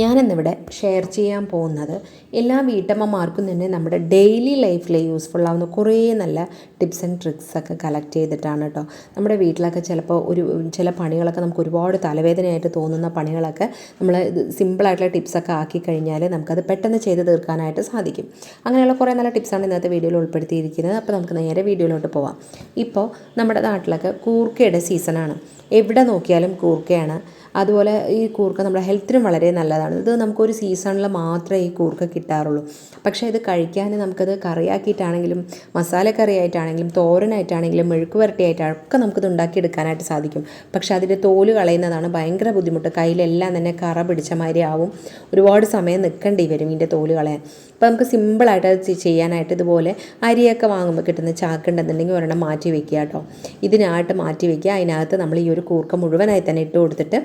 ഞാനിന്നിവിടെ ഷെയർ ചെയ്യാൻ പോകുന്നത് എല്ലാ വീട്ടമ്മമാർക്കും തന്നെ നമ്മുടെ ഡെയിലി ലൈഫിൽ യൂസ്ഫുൾ ആവുന്ന കുറേ നല്ല ടിപ്സ് ആൻഡ് ട്രിക്സ് ഒക്കെ കളക്ട് ചെയ്തിട്ടാണ് കേട്ടോ നമ്മുടെ വീട്ടിലൊക്കെ ചിലപ്പോൾ ഒരു ചില പണികളൊക്കെ നമുക്ക് ഒരുപാട് തലവേദനയായിട്ട് തോന്നുന്ന പണികളൊക്കെ നമ്മൾ സിമ്പിളായിട്ടുള്ള ടിപ്സൊക്കെ ആക്കി കഴിഞ്ഞാൽ നമുക്കത് പെട്ടെന്ന് ചെയ്ത് തീർക്കാനായിട്ട് സാധിക്കും. അങ്ങനെയുള്ള കുറേ നല്ല ടിപ്സാണ് ഇന്നത്തെ വീഡിയോയിൽ ഉൾപ്പെടുത്തിയിരിക്കുന്നത്. അപ്പോൾ നമുക്ക് നേരെ വീഡിയോയിലോട്ട് പോവാം. ഇപ്പോൾ നമ്മുടെ നാട്ടിലൊക്കെ കൂർക്കയുടെ സീസണാണ് എവിടെ നോക്കിയാലും കൂർക്കയാണ്. അതുപോലെ ഈ കൂർക്ക നമ്മുടെ ഹെൽത്തിനും വളരെ നല്ലതാണ്. ഇത് നമുക്കൊരു സീസണിൽ മാത്രമേ ഈ കൂർക്ക കിട്ടാറുള്ളൂ. പക്ഷേ ഇത് കഴിക്കാൻ നമുക്കത് കറിയാക്കിയിട്ടാണെങ്കിലും മസാലക്കറിയായിട്ടാണെങ്കിലും തോരനായിട്ടാണെങ്കിലും മെഴുക്ക് വരട്ടിയായിട്ടാണ് ഒക്കെ നമുക്കിത് ഉണ്ടാക്കിയെടുക്കാനായിട്ട് സാധിക്കും. പക്ഷേ അതിന്റെ തോൽ കളയുന്നതാണ് ഭയങ്കര ബുദ്ധിമുട്ട്. കയ്യിലെല്ലാം തന്നെ കറ പിടിച്ച മാതിരി ആവും. ഒരുപാട് സമയം നിൽക്കേണ്ടി വരും ഇതിന്റെ തോൽ കളയാൻ. അപ്പോൾ നമുക്ക് സിമ്പിളായിട്ട് അത് ചെയ്യാനായിട്ട് ഇതുപോലെ അരിയൊക്കെ വാങ്ങുമ്പോൾ കിട്ടുന്ന ചാക്കുണ്ടെന്നുണ്ടെങ്കിൽ ഒരെണ്ണം മാറ്റി വെക്കുക കേട്ടോ. ഇതിനായിട്ട് മാറ്റി വെക്കുക. അതിനകത്ത് നമ്മൾ ഈ ഒരു കൂർക്ക മുഴുവനായി തന്നെ ഇട്ട് കൊടുത്തിട്ട്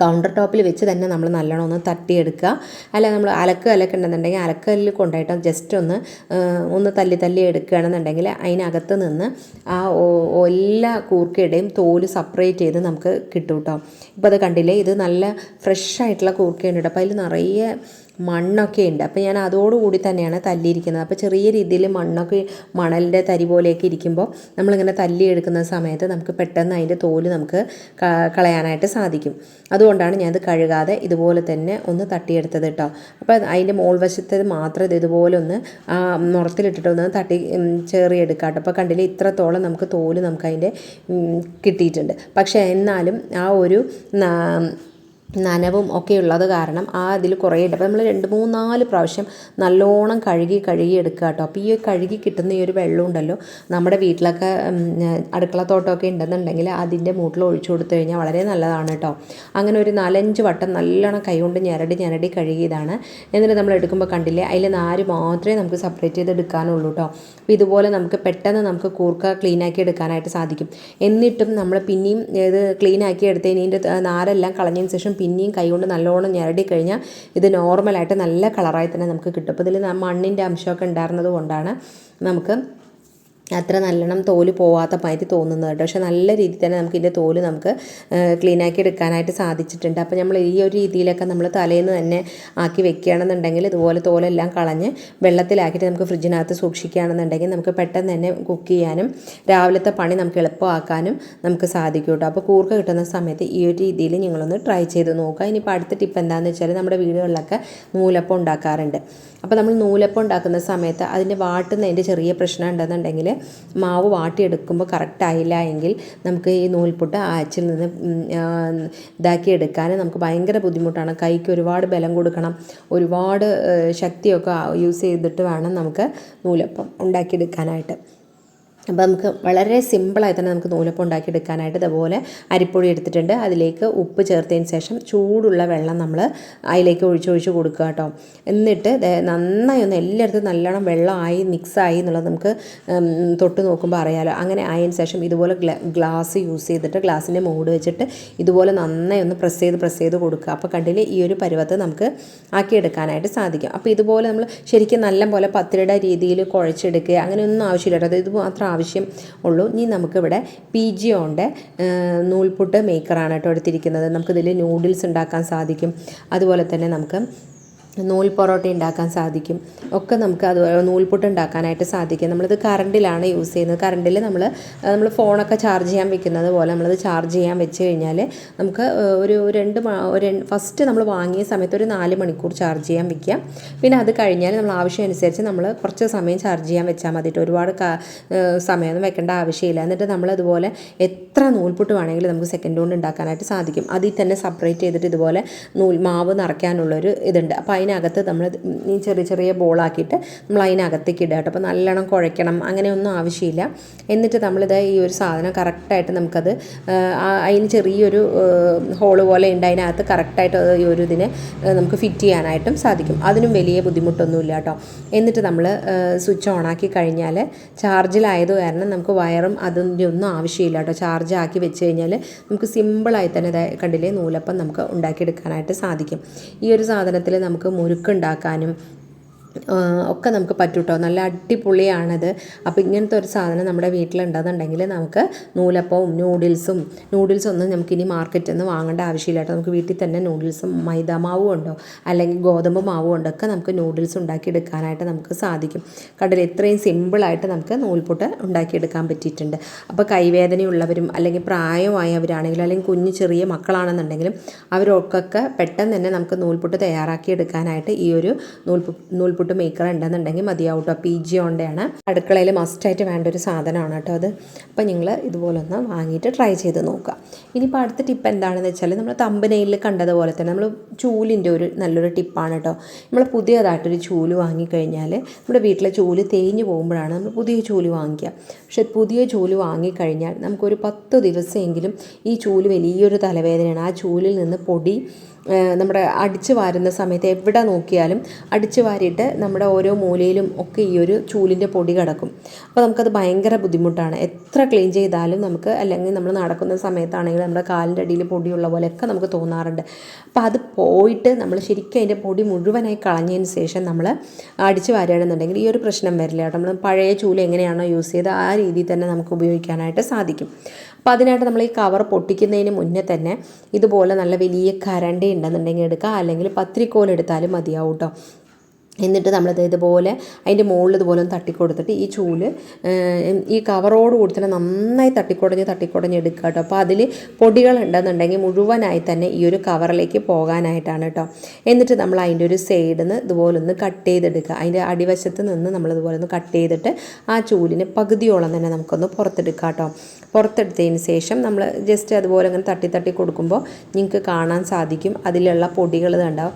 കൗണ്ടർ ടോപ്പിൽ വെച്ച് തന്നെ നമ്മൾ നല്ലോണം ഒന്ന് തട്ടിയെടുക്കുക. അല്ല നമ്മൾ അലക്ക് അലക്ക് ഉണ്ടെന്നുണ്ടെങ്കിൽ അലക്കല്ലിൽ കൊണ്ടായിട്ട് ജസ്റ്റ് ഒന്ന് ഒന്ന് തല്ലി തല്ലി എടുക്കുകയാണെന്നുണ്ടെങ്കിൽ അതിനകത്ത് നിന്ന് ആ എല്ലാ കൂർക്കയുടെയും തോൽ സെപ്പറേറ്റ് ചെയ്ത് നമുക്ക് കിട്ടും കേട്ടോ. ഇപ്പോൾ അത് കണ്ടില്ലേ? ഇത് നല്ല ഫ്രഷ് ആയിട്ടുള്ള കൂർക്കയുണ്ട് അപ്പോൾ അതിൽ നിറയെ മണ്ണൊക്കെ ഉണ്ട്. അപ്പോൾ ഞാൻ അതോടുകൂടി തന്നെയാണ് തല്ലിയിരിക്കുന്നത്. അപ്പോൾ ചെറിയ രീതിയിൽ മണ്ണൊക്കെ മണലിന്റെ തരി പോലെയൊക്കെ ഇരിക്കുമ്പോൾ നമ്മളിങ്ങനെ തല്ലിയെടുക്കുന്ന സമയത്ത് നമുക്ക് പെട്ടെന്ന് അതിന്റെ തോൽ നമുക്ക് കളയാനായിട്ട് സാധിക്കും. അതുകൊണ്ടാണ് ഞാനത് കഴുകാതെ ഇതുപോലെ തന്നെ ഒന്ന് തട്ടിയെടുത്തത് കേട്ടോ അപ്പോൾ അതിന്റെ മോൾ വശത്ത് മാത്രം ഇത് ഇതുപോലെ ഒന്ന് മുറത്തിലിട്ടിട്ട് ഒന്ന് തട്ടി ചേറിയെടുക്കാം കേട്ടോ അപ്പോൾ കണ്ടില്ലേ ഇത്രത്തോളം നമുക്ക് തോൽ നമുക്ക് അതിന്റെ കിട്ടിയിട്ടുണ്ട്. പക്ഷേ എന്നാലും ആ ഒരു നനവും ഒക്കെ ഉള്ളത് കാരണം ആ അതിൽ കുറേ ഉണ്ട്. അപ്പോൾ നമ്മൾ രണ്ട് മൂന്ന് നാല് പ്രാവശ്യം നല്ലോണം കഴുകി കഴുകി എടുക്കുക കേട്ടോ. അപ്പോൾ ഈ കഴുകി കിട്ടുന്ന ഈ ഒരു വെള്ളം ഉണ്ടല്ലോ നമ്മുടെ വീട്ടിലൊക്കെ അടുക്കളത്തോട്ടമൊക്കെ ഉണ്ടെന്നുണ്ടെങ്കിൽ അതിന്റെ മൂട്ടിൽ ഒഴിച്ചു കൊടുത്തു കഴിഞ്ഞാൽ വളരെ നല്ലതാണ് കേട്ടോ. അങ്ങനെ ഒരു നാലഞ്ച് വട്ടം നല്ലോണം കൈകൊണ്ട് ഞരടി ഞരടി കഴുകിയതാണ്. എന്നിട്ട് നമ്മൾ എടുക്കുമ്പോൾ കണ്ടില്ലേ അതിൽ നാര് മാത്രമേ നമുക്ക് സെപ്പറേറ്റ് ചെയ്ത് എടുക്കാനുള്ളൂ കേട്ടോ. അപ്പോൾ ഇതുപോലെ നമുക്ക് പെട്ടെന്ന് നമുക്ക് കൂർക്ക ക്ലീൻ ആക്കി എടുക്കാനായിട്ട് സാധിക്കും. എന്നിട്ടും നമ്മൾ പിന്നെയും ഇത് എടുത്തതിന് ഇതിന്റെ നാരെല്ലാം കളഞ്ഞതിന് ശേഷം പിന്നെയും കൈകൊണ്ട് നല്ലോണം ഞരടി കഴിഞ്ഞാൽ ഇത് നോർമലായിട്ട് നല്ല കളറായി തന്നെ നമുക്ക് കിട്ടും. അപ്പോൾ ഇതിൽ മണ്ണിന്റെ അംശമൊക്കെ ഉണ്ടായിരുന്നത് കൊണ്ടാണ് നമുക്ക് അത്ര നല്ലോണം തോൽ പോവാത്ത മാതിരി തോന്നുന്നത് കേട്ടോ. പക്ഷെ നല്ല രീതിയിൽ തന്നെ നമുക്ക് ഇതിന്റെ തോൽ നമുക്ക് ക്ലീനാക്കി എടുക്കാനായിട്ട് സാധിച്ചിട്ടുണ്ട്. അപ്പോൾ നമ്മൾ ഈ ഒരു രീതിയിലൊക്കെ നമ്മൾ തലേന്ന് തന്നെ ആക്കി വെക്കുകയാണെന്നുണ്ടെങ്കിൽ ഇതുപോലെ തോലെല്ലാം കളഞ്ഞ് വെള്ളത്തിലാക്കിയിട്ട് നമുക്ക് ഫ്രിഡ്ജിനകത്ത് സൂക്ഷിക്കുകയാണെന്നുണ്ടെങ്കിൽ നമുക്ക് പെട്ടെന്ന് തന്നെ കുക്ക് ചെയ്യാനും രാവിലത്തെ പണി നമുക്ക് എളുപ്പമാക്കാനും നമുക്ക് സാധിക്കും കേട്ടോ. അപ്പോൾ കൂർക്ക കിട്ടുന്ന സമയത്ത് ഈ ഒരു രീതിയിൽ നിങ്ങളൊന്ന് ട്രൈ ചെയ്ത് നോക്കുക. ഇനിയിപ്പോൾ അടുത്ത ടിപ്പ് എന്താണെന്ന് വെച്ചാൽ നമ്മുടെ വീടുകളിലൊക്കെ നൂലപ്പം ഉണ്ടാക്കാറുണ്ട്. അപ്പോൾ നമ്മൾ നൂലപ്പം ഉണ്ടാക്കുന്ന സമയത്ത് അതിന്റെ വാട്ടുന്നതിന്റെ ചെറിയ പ്രശ്നം ഉണ്ടെന്നുണ്ടെങ്കിൽ മാവ് വാട്ടിയെടുക്കുമ്പോൾ കറക്റ്റ് ആയില്ല എങ്കിൽ നമുക്ക് ഈ നൂൽപുട്ട് ആച്ചിൽ നിന്ന് ഇതാക്കി എടുക്കാൻ നമുക്ക് ഭയങ്കര ബുദ്ധിമുട്ടാണ്. കൈക്ക് ഒരുപാട് ബലം കൊടുക്കണം. ഒരുപാട് ശക്തിയൊക്കെ യൂസ് ചെയ്തിട്ട് വേണം നമുക്ക് നൂലപ്പം ഉണ്ടാക്കിയെടുക്കാനായിട്ട്. അപ്പോൾ നമുക്ക് വളരെ സിമ്പിളായി തന്നെ നമുക്ക് നൂലപ്പം ഉണ്ടാക്കിയെടുക്കാനായിട്ട് ഇതുപോലെ അരിപ്പൊടി എടുത്തിട്ടുണ്ട്. അതിലേക്ക് ഉപ്പ് ചേർത്തതിന് ശേഷം ചൂടുള്ള വെള്ളം നമ്മൾ അതിലേക്ക് ഒഴിച്ചൊഴിച്ച് കൊടുക്കുക കേട്ടോ. എന്നിട്ട് നന്നായി ഒന്ന് എല്ലായിടത്തും നല്ലോണം വെള്ളമായി മിക്സായി എന്നുള്ളത് നമുക്ക് തൊട്ട് നോക്കുമ്പോൾ അറിയാലോ. അങ്ങനെ ആയതിന് ശേഷം ഇതുപോലെ ഗ്ലാസ് യൂസ് ചെയ്തിട്ട് ഗ്ലാസിന്റെ മൂട് വെച്ചിട്ട് ഇതുപോലെ നന്നായി ഒന്ന് പ്രസ് ചെയ്ത് പ്രസ് ചെയ്ത് കൊടുക്കുക. അപ്പോൾ കണ്ടില്ലേ ഈ ഒരു പരുവത്ത് നമുക്ക് ആക്കിയെടുക്കാനായിട്ട് സാധിക്കും. അപ്പോൾ ഇതുപോലെ നമ്മൾ ശരിക്കും നല്ല പോലെ പത്തിരിയുടെ രീതിയിൽ കുഴച്ചെടുക്കുക അങ്ങനെയൊന്നും ആവശ്യമില്ല കേട്ടോ. ഇത് മാത്രം ആവശ്യം ഉള്ളൂ. ഇനി നമുക്കിവിടെ പി ജി ഓന്റെ നൂൽപുട്ട് മേക്കറാണ് കേട്ടോ എടുത്തിരിക്കുന്നത്. നമുക്കിതിൽ നൂഡിൽസ് ഉണ്ടാക്കാൻ സാധിക്കും. അതുപോലെ തന്നെ നമുക്ക് നൂൽ പൊറോട്ട ഉണ്ടാക്കാൻ സാധിക്കും. ഒക്കെ നമുക്ക് അതുപോലെ നൂൽപുട്ട് ഉണ്ടാക്കാനായിട്ട് സാധിക്കും. നമ്മളിത് കറണ്ടിലാണ് യൂസ് ചെയ്യുന്നത്. കറണ്ടിൽ നമ്മൾ നമ്മൾ ഫോണൊക്കെ ചാർജ് ചെയ്യാൻ വെക്കുന്നത് പോലെ നമ്മളത് ചാർജ് ചെയ്യാൻ വെച്ച് കഴിഞ്ഞാൽ നമുക്ക് ഒരു രണ്ട് ഫസ്റ്റ് നമ്മൾ വാങ്ങിയ സമയത്ത് ഒരു നാല് മണിക്കൂർ ചാർജ് ചെയ്യാൻ വെക്കാം. പിന്നെ അത് കഴിഞ്ഞാൽ നമ്മൾ ആവശ്യം അനുസരിച്ച് നമ്മൾ കുറച്ച് സമയം ചാർജ് ചെയ്യാൻ വെച്ചാൽ മതിയിട്ട് ഒരുപാട് സമയമൊന്നും വെക്കേണ്ട ആവശ്യമില്ല. എന്നിട്ട് നമ്മളതുപോലെ എത്ര നൂൽപുട്ട് വേണമെങ്കിലും നമുക്ക് സെക്കൻഡ് കൊണ്ട് ഉണ്ടാക്കാനായിട്ട് സാധിക്കും. അതിൽ തന്നെ സെപ്പറേറ്റ് ചെയ്തിട്ട് ഇതുപോലെ നൂൽ മാവ് നിറയ്ക്കാനുള്ളൊരു ഇതുണ്ട്. അപ്പോൾ അതിനകത്ത് നമ്മൾ ഈ ചെറിയ ചെറിയ ബോളാക്കിയിട്ട് നമ്മൾ അതിനകത്തേക്ക് ഇടുക കേട്ടോ. അപ്പോൾ നല്ലോണം കുഴയ്ക്കണം അങ്ങനെയൊന്നും ആവശ്യമില്ല. എന്നിട്ട് നമ്മളിത് ഈ ഒരു സാധനം കറക്റ്റായിട്ട് നമുക്കത് അതിന് ചെറിയൊരു ഹോൾ പോലെ ഉണ്ട് അതിനകത്ത് കറക്റ്റായിട്ട് ഈ ഒരു ഇതിനെ നമുക്ക് ഫിറ്റ് ചെയ്യാനായിട്ടും സാധിക്കും. അതിനും വലിയ ബുദ്ധിമുട്ടൊന്നുമില്ല കേട്ടോ. എന്നിട്ട് നമ്മൾ സ്വിച്ച് ഓണാക്കി കഴിഞ്ഞാൽ ചാർജിലായത് കാരണം നമുക്ക് വയറും അതിന്റെ ഒന്നും ആവശ്യമില്ല കേട്ടോ. ചാർജ് ആക്കി വെച്ച് കഴിഞ്ഞാൽ നമുക്ക് സിമ്പിളായി തന്നെ കണ്ടില്ലേ നൂലപ്പം നമുക്ക് ഉണ്ടാക്കിയെടുക്കാനായിട്ട് സാധിക്കും. ഈ ഒരു സാധനത്തിൽ നമുക്ക് മുറുക്കുണ്ടാക്കാനും ആ, ഒക്കെ നമുക്ക് പറ്റും കേട്ടോ നല്ല അടിപൊളിയാണത്. അപ്പോൾ ഇങ്ങനത്തെ ഒരു സാധനം നമ്മുടെ വീട്ടിലുണ്ടെന്നുണ്ടെങ്കിൽ നമുക്ക് നൂലപ്പവും നൂഡിൽസും നൂഡിൽസ് ഒന്നും നമുക്കിനി മാർക്കറ്റിൽ നിന്ന് വാങ്ങേണ്ട ആവശ്യമില്ല കേട്ടോ നമുക്ക് വീട്ടിൽ തന്നെ നൂഡിൽസും മൈദ മാവും ഉണ്ടോ? അല്ലെങ്കിൽ ഗോതമ്പ് മാവും ഉണ്ടോ? ഒക്കെ നമുക്ക് നൂഡിൽസ് ഉണ്ടാക്കിയെടുക്കാനായിട്ട് നമുക്ക് സാധിക്കും. കണ്ടില്ലേ ഇത്രയും സിമ്പിളായിട്ട് നമുക്ക് നൂൽപുട്ട് ഉണ്ടാക്കിയെടുക്കാൻ പറ്റിയിട്ടുണ്ട്. അപ്പോൾ കൈവേദനയുള്ളവരും അല്ലെങ്കിൽ പ്രായമായവരാണെങ്കിലും അല്ലെങ്കിൽ കുഞ്ഞു ചെറിയ മക്കളാണെന്നുണ്ടെങ്കിലും അവരൊക്കെ പെട്ടെന്ന് തന്നെ നമുക്ക് നൂൽപുട്ട് തയ്യാറാക്കിയെടുക്കാനായിട്ട് ഈ ഒരു നൂൽപു നൂൽപുട്ട് മേക്കർ ഉണ്ടെന്നുണ്ടെങ്കിൽ മതിയാവും കേട്ടോ പി ജി ഓണ്ടയാണ് അടുക്കളയിൽ മസ്റ്റായിട്ട് വേണ്ട ഒരു സാധനമാണ് കേട്ടോ അത്. അപ്പോൾ നിങ്ങൾ ഇതുപോലൊന്ന് വാങ്ങിയിട്ട് ട്രൈ ചെയ്ത് നോക്കുക. ഇനിയിപ്പോൾ അടുത്ത ടിപ്പ് എന്താണെന്ന് വെച്ചാൽ നമ്മൾ തമ്പനയിൽ കണ്ടതുപോലെ തന്നെ നമ്മൾ ചൂലിന്റെ ഒരു നല്ലൊരു ടിപ്പാണ് കേട്ടോ. നമ്മൾ പുതിയതായിട്ടൊരു ചൂൽ വാങ്ങിക്കഴിഞ്ഞാൽ നമ്മുടെ വീട്ടിലെ ചൂൽ തേഞ്ഞു പോകുമ്പോഴാണ് നമ്മൾ പുതിയ ചൂൽ വാങ്ങിക്കുക. പക്ഷെ പുതിയ ചൂൽ വാങ്ങിക്കഴിഞ്ഞാൽ നമുക്കൊരു പത്ത് ദിവസമെങ്കിലും ഈ ചൂൽ വലിയൊരു തലവേദനയാണ്. ആ ചൂലിൽ നിന്ന് പൊടി നമ്മുടെ അടിച്ചു വാരുന്ന സമയത്ത് എവിടെ നോക്കിയാലും അടിച്ചു വാരിയിട്ട് നമ്മുടെ ഓരോ മൂലയിലും ഒക്കെ ഈ ഒരു ചൂലിന്റെ പൊടി കിടക്കും. അപ്പോൾ നമുക്കത് ഭയങ്കര ബുദ്ധിമുട്ടാണ്. എത്ര ക്ലീൻ ചെയ്താലും നമുക്ക് അല്ലെങ്കിൽ നമ്മൾ നടക്കുന്ന സമയത്താണെങ്കിൽ നമ്മുടെ കാലിന്റെ അടിയിൽ പൊടിയുള്ള പോലെയൊക്കെ നമുക്ക് തോന്നാറുണ്ട്. അപ്പോൾ അത് പോയിട്ട് നമ്മൾ ശരിക്കും അതിന്റെ പൊടി മുഴുവനായി കളഞ്ഞതിന് ശേഷം നമ്മൾ അടിച്ചു വാരുകയാണെന്നുണ്ടെങ്കിൽ ഈ ഒരു പ്രശ്നം വരില്ല കേട്ടോ. നമ്മൾ പഴയ ചൂൽ എങ്ങനെയാണോ യൂസ് ചെയ്ത് ആ രീതിയിൽ തന്നെ നമുക്ക് ഉപയോഗിക്കാനായിട്ട് സാധിക്കും. അപ്പോൾ അതിനായിട്ട് നമ്മൾ ഈ കവർ പൊട്ടിക്കുന്നതിന് മുന്നേ തന്നെ ഇതുപോലെ നല്ല വലിയ കരണ്ടി ഉണ്ടെന്നുണ്ടെങ്കിൽ എടുക്കുക. അല്ലെങ്കിൽ പത്രിക്കോൽ എടുത്താലും മതിയാവും കേട്ടോ. എന്നിട്ട് നമ്മളിത് ഇതുപോലെ അതിന്റെ മുകളിൽ ഇതുപോലെ ഒന്ന് തട്ടിക്കൊടുത്തിട്ട് ഈ ചൂൽ ഈ കവറോട് കൂടി തന്നെ നന്നായി തട്ടിക്കുടഞ്ഞ് തട്ടിക്കുടഞ്ഞ് എടുക്കുക കേട്ടോ. അപ്പോൾ അതിൽ പൊടികൾ ഉണ്ടെന്നുണ്ടെങ്കിൽ മുഴുവനായി തന്നെ ഈ ഒരു കവറിലേക്ക് പോകാനായിട്ടാണ് കേട്ടോ. എന്നിട്ട് നമ്മൾ അതിന്റെ ഒരു സൈഡിൽ നിന്ന് ഇതുപോലെ ഒന്ന് കട്ട് ചെയ്തെടുക്കുക. അതിന്റെ അടിവശത്ത് നിന്ന് നമ്മൾ ഇതുപോലെ ഒന്ന് കട്ട് ചെയ്തിട്ട് ആ ചൂലിന് പകുതിയോളം തന്നെ നമുക്കൊന്ന് പുറത്തെടുക്കാം കേട്ടോ. പുറത്തെടുത്തതിന് ശേഷം നമ്മൾ ജസ്റ്റ് അതുപോലെ അങ്ങനെ തട്ടി തട്ടി കൊടുക്കുമ്പോൾ നിങ്ങൾക്ക് കാണാൻ സാധിക്കും. അതിലുള്ള പൊടികൾ കണ്ടാവും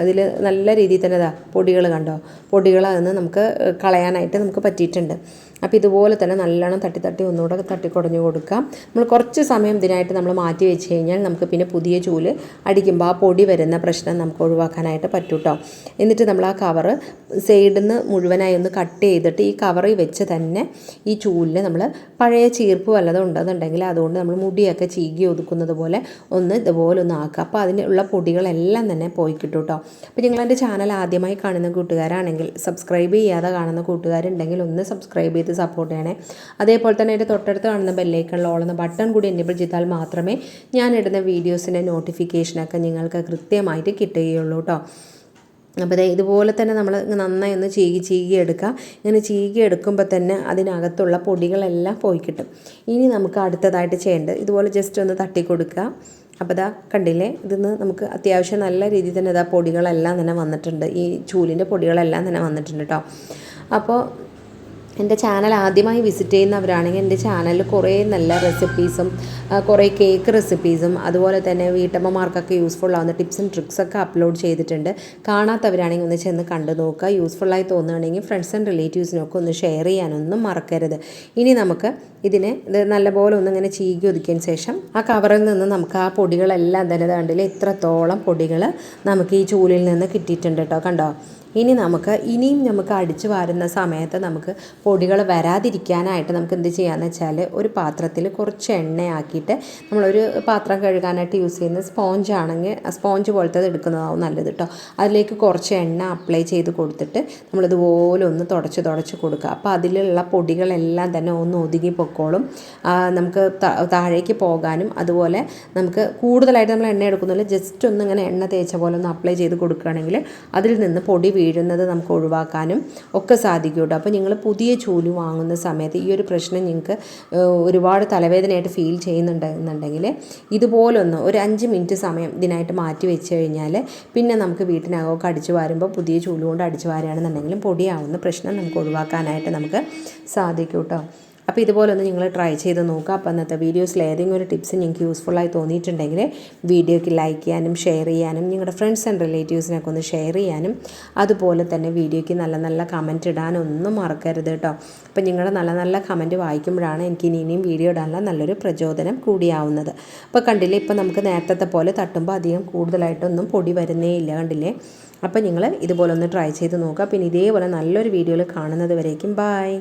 അതിൽ നല്ല രീതിയിൽ തന്നെ ഇതാ പൊടികൾ കണ്ടോ? പൊടികൾ നിന്ന് നമുക്ക് കളയാനായിട്ട് നമുക്ക് പറ്റിയിട്ടുണ്ട്. അപ്പോൾ ഇതുപോലെ തന്നെ നല്ലോണം തട്ടി തട്ടി ഒന്നുകൂടെ തട്ടിക്കുടഞ്ഞു കൊടുക്കാം. നമ്മൾ കുറച്ച് സമയം ഇതിനായിട്ട് നമ്മൾ മാറ്റി വെച്ച് കഴിഞ്ഞാൽ നമുക്ക് പിന്നെ പുതിയ ചൂൽ അടിക്കുമ്പോൾ ആ പൊടി വരുന്ന പ്രശ്നം നമുക്ക് ഒഴിവാക്കാനായിട്ട് പറ്റും കേട്ടോ എന്നിട്ട് നമ്മൾ ആ കവറ് സൈഡിൽ നിന്ന് മുഴുവനായി ഒന്ന് കട്ട് ചെയ്തിട്ട് ഈ കവറിൽ വെച്ച് തന്നെ ഈ ചൂലിൽ നമ്മൾ പഴയ ചീർപ്പ് വല്ലതും ഉണ്ടെന്നുണ്ടെങ്കിൽ അതുകൊണ്ട് നമ്മൾ മുടിയൊക്കെ ചീകി ഒതുക്കുന്നത് പോലെ ഒന്ന് ഇതുപോലെ ഒന്ന് ആക്കുക. അപ്പോൾ അതിനുള്ള പൊടികളെല്ലാം തന്നെ പോയി കിട്ടും കേട്ടോ അപ്പോൾ നിങ്ങൾ എന്റെ ചാനൽ ആദ്യമായി കാണുന്ന കൂട്ടുകാരാണെങ്കിൽ സബ്സ്ക്രൈബ് ചെയ്യാതെ കാണുന്ന കൂട്ടുകാരുണ്ടെങ്കിൽ ഒന്ന് സബ്സ്ക്രൈബ് ചെയ്ത് സപ്പോർട്ട് ചെയ്യണേ. അതേപോലെ തന്നെ എന്റെ തൊട്ടടുത്ത് കാണുന്ന ബെല്ലൈക്കണിൽ ഓളുന്ന ബട്ടൺ കൂടി എനേബിൾ ചെയ്താൽ മാത്രമേ ഞാൻ ഇടുന്ന വീഡിയോസിന്റെ നോട്ടിഫിക്കേഷനൊക്കെ നിങ്ങൾക്ക് കൃത്യമായിട്ട് കിട്ടുകയുള്ളൂ കേട്ടോ അപ്പോൾ ഇതുപോലെ തന്നെ നമ്മൾ നന്നായി ഒന്ന് ചീകി ചീകി എടുക്കുക ഇങ്ങനെ ചീകി എടുക്കുമ്പോൾ തന്നെ അതിനകത്തുള്ള പൊടികളെല്ലാം പോയി കിട്ടും. ഇനി നമുക്ക് അടുത്തതായിട്ട് ചെയ്യേണ്ടത് ഇതുപോലെ ജസ്റ്റ് ഒന്ന് തട്ടി കൊടുക്കുക അപ്പോൾ ഇതാ കണ്ടില്ലേ? ഇതിന്ന് നമുക്ക് അത്യാവശ്യം നല്ല രീതിയിൽ തന്നെ ഇതാ പൊടികളെല്ലാം തന്നെ വന്നിട്ടുണ്ട്. ഈ ചൂലിന്റെ പൊടികളെല്ലാം തന്നെ വന്നിട്ടുണ്ട് കേട്ടോ അപ്പോൾ എന്റെ ചാനൽ ആദ്യമായി വിസിറ്റ് ചെയ്യുന്നവരാണെങ്കിൽ എന്റെ ചാനലിൽ കുറേ നല്ല റെസിപ്പീസും കുറേ കേക്ക് റെസിപ്പീസും അതുപോലെ തന്നെ വീട്ടമ്മമാർക്കൊക്കെ യൂസ്ഫുൾ ആവുന്ന ടിപ്സും ട്രിക്സൊക്കെ അപ്ലോഡ് ചെയ്തിട്ടുണ്ട്. കാണാത്തവരാണെങ്കിൽ ഒന്ന് ചെന്ന് കണ്ടു നോക്കുക. യൂസ്ഫുള്ളായി തോന്നുകയാണെങ്കിൽ ഫ്രണ്ട്സ് ആൻഡ് റിലേറ്റീവ്സിനൊക്കെ ഒന്ന് ഷെയർ ചെയ്യാനൊന്നും മറക്കരുത്. ഇനി നമുക്ക് ഇതിനെ ഇത് നല്ലപോലെ ഒന്നിങ്ങനെ ചീകി ഒതുക്കിയതിന് ശേഷം ആ കവറിൽ നിന്ന് നമുക്ക് ആ പൊടികളെല്ലാം തന്നെ കണ്ടില്ലേ ഇത്രത്തോളം പൊടികൾ നമുക്ക് ഈ ചൂലിൽ നിന്ന് കിട്ടിയിട്ടുണ്ട് കേട്ടോ. കണ്ടോ? ഇനി നമുക്ക് ഇനിയും നമുക്ക് അടിച്ചു വാരുന്ന സമയത്ത് നമുക്ക് പൊടികൾ വരാതിരിക്കാനായിട്ട് നമുക്ക് എന്ത് ചെയ്യാന്ന് വെച്ചാൽ ഒരു പാത്രത്തിൽ കുറച്ച് എണ്ണയാക്കിയിട്ട് നമ്മളൊരു പാത്രം കഴുകാനായിട്ട് യൂസ് ചെയ്യുന്ന സ്പോഞ്ച് ആണെങ്കിൽ സ്പോഞ്ച് പോലത്തെ എടുക്കുന്നതാവും നല്ലത് കേട്ടോ. അതിലേക്ക് കുറച്ച് എണ്ണ അപ്ലൈ ചെയ്ത് കൊടുത്തിട്ട് നമ്മളിതുപോലെ ഒന്ന് തുടച്ച് തുടച്ച് കൊടുക്കുക. അപ്പോൾ അതിലുള്ള പൊടികളെല്ലാം തന്നെ ഒന്ന് ഒതുങ്ങി പൊക്കോളും. നമുക്ക് താഴേക്ക് പോകാനും അതുപോലെ നമുക്ക് കൂടുതലായിട്ട് നമ്മൾ എണ്ണ എടുക്കുന്നില്ല. ജസ്റ്റ് ഒന്ന് ഇങ്ങനെ എണ്ണ തേച്ച പോലെ ഒന്ന് അപ്ലൈ ചെയ്ത് കൊടുക്കുകയാണെങ്കിൽ അതിൽ നിന്ന് പൊടി വീഴുന്നത് നമുക്ക് ഒഴിവാക്കാനും ഒക്കെ സാധിക്കും കേട്ടോ അപ്പോൾ നിങ്ങൾ പുതിയ ചൂൽ വാങ്ങുന്ന സമയത്ത് ഈ ഒരു പ്രശ്നം നിങ്ങൾക്ക് ഒരുപാട് തലവേദനയായിട്ട് ഫീൽ ചെയ്യുന്നുണ്ടെന്നുണ്ടെങ്കിൽ ഇതുപോലൊന്ന് ഒരു അഞ്ച് മിനിറ്റ് സമയം ഇതിനായിട്ട് മാറ്റി വെച്ച് കഴിഞ്ഞാൽ പിന്നെ നമുക്ക് വീട്ടിനകമൊക്കെ അടിച്ചു വാരുമ്പോൾ പുതിയ ചൂൽ കൊണ്ട് അടിച്ചു വാരുകയാണെന്നുണ്ടെങ്കിലും പൊടിയാവുന്ന പ്രശ്നം നമുക്ക് ഒഴിവാക്കാനായിട്ട് നമുക്ക് സാധിക്കും കേട്ടോ. അപ്പോൾ ഇതുപോലെ ഒന്ന് നിങ്ങൾ ട്രൈ ചെയ്ത് നോക്കുക അപ്പോൾ അന്നത്തെ വീഡിയോസിൽ ഏതെങ്കിലും ഒരു ടിപ്സ് നിങ്ങൾക്ക് യൂസ്ഫുള്ളായി തോന്നിയിട്ടുണ്ടെങ്കിൽ വീഡിയോയ്ക്ക് ലൈക്ക് ചെയ്യാനും ഷെയർ ചെയ്യാനും നിങ്ങളുടെ ഫ്രണ്ട്സ് ആൻഡ് റിലേറ്റീവ്സിനൊക്കെ ഒന്ന് ഷെയർ ചെയ്യാനും അതുപോലെ തന്നെ വീഡിയോയ്ക്ക് നല്ല നല്ല കമന്റ് ഇടാനൊന്നും മറക്കരുത് കേട്ടോ അപ്പോൾ നിങ്ങളുടെ നല്ല നല്ല കമന്റ് വായിക്കുമ്പോഴാണ് എനിക്ക് ഇനി ഇനിയും വീഡിയോ ഇടാനുള്ള നല്ലൊരു പ്രചോദനം കൂടിയാവുന്നത്. അപ്പോൾ കണ്ടില്ലേ ഇപ്പോൾ നമുക്ക് നേരത്തെ പോലെ തട്ടുമ്പോൾ അധികം കൂടുതലായിട്ടൊന്നും പൊടി വരുന്നേ ഇല്ല കണ്ടില്ലേ? അപ്പോൾ നിങ്ങൾ ഇതുപോലെ ഒന്ന് ട്രൈ ചെയ്ത് നോക്കുക പിന്നെ ഇതേപോലെ നല്ലൊരു വീഡിയോയിൽ കാണുന്നത് വരേക്കും. ബായ്